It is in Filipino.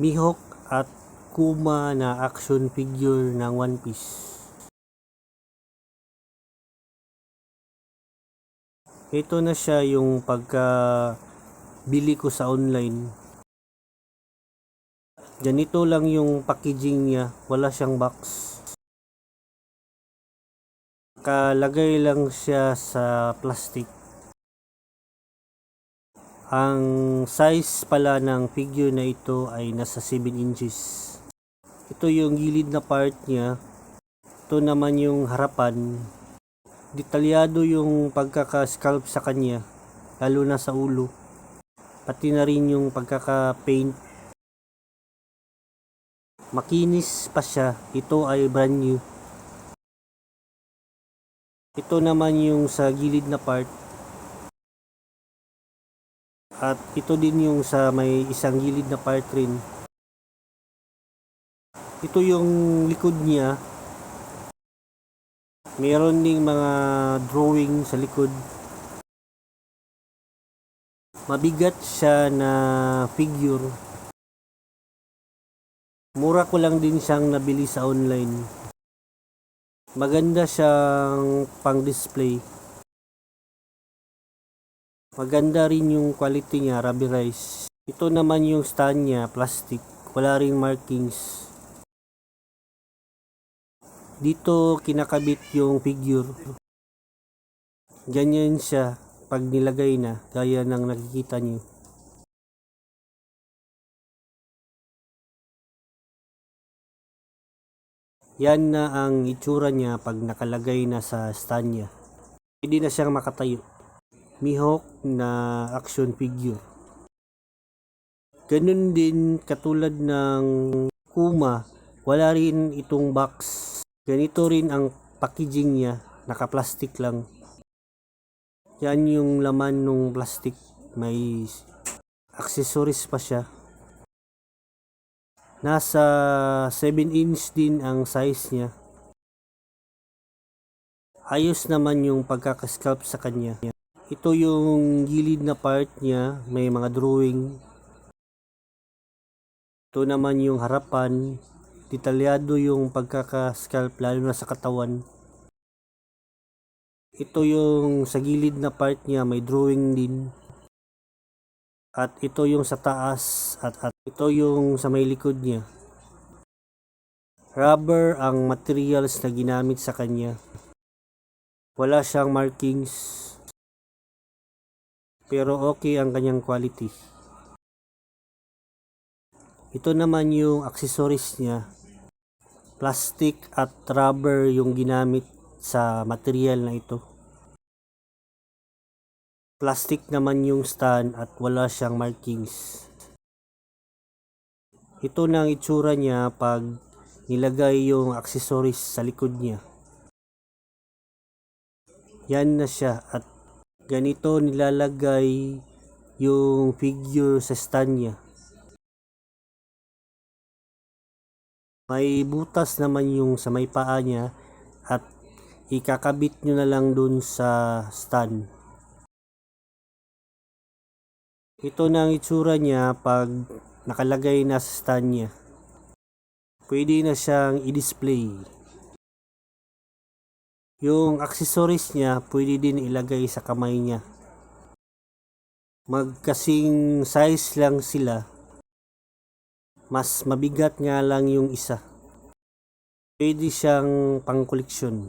Mihawk at Kuma na action figure ng One Piece. Ito na siya yung pagka bili ko sa online. Ganito lang yung packaging niya, wala siyang box. Kalagay lang siya sa plastic. Ang size pala ng figure na ito ay nasa 7 inches. Ito yung gilid na part niya. Ito naman yung harapan. Detalyado yung pagkaka-sculpt sa kanya, lalo na sa ulo. Pati na rin yung pagkaka-paint. Makinis pa siya. Ito ay brand new. Ito naman yung sa gilid na part. At ito din yung sa may isang gilid na part rin. Ito yung likod niya. Meron ding mga drawing sa likod. Mabigat siya na figure. Mura ko lang din siyang nabili sa online. Maganda siyang pang-display. Maganda rin yung quality niya, rubberized. Ito naman yung stand niya, plastic. Wala ring markings. Dito kinakabit yung figure. Ganyan siya pag nilagay na, gaya ng nakikita niyo. Yan na ang itsura niya pag nakalagay na sa stand niya. Hindi na siyang makatayo. Mihawk na action figure. Ganun din katulad ng Kuma, wala rin itong box. Ganito rin ang packaging niya, naka-plastic lang. Yan yung laman ng plastic, may accessories pa siya. Nasa 7 inch din ang size niya. Ayos naman yung pagkakasculpt sa kanya. Ito yung gilid na part niya, may mga drawing. Ito naman yung harapan, detalyado yung pagkakasculpt lalo na sa katawan. Ito yung sa gilid na part niya, may drawing din. At ito yung sa taas at, at ito yung sa may likod niya. Rubber ang materials na ginamit sa kanya. Wala siyang markings. Pero okay ang kanyang quality. Ito naman yung accessories niya. Plastic at rubber yung ginamit sa material na ito. Plastic naman yung stand at wala siyang markings. Ito na ang itsura niya pag nilagay yung accessories sa likod niya. Yan na siya at ganito nilalagay yung figure sa stand niya. May butas naman yung sa may paa niya at ikakabit nyo na lang dun sa stand. Ito na ang itsura niya pag nakalagay na sa stand niya. Pwede na siyang i-display. Yung accessories niya, pwede din ilagay sa kamay niya. Magkasing size lang sila. Mas mabigat nga lang yung isa. Pwede siyang pang koleksyon.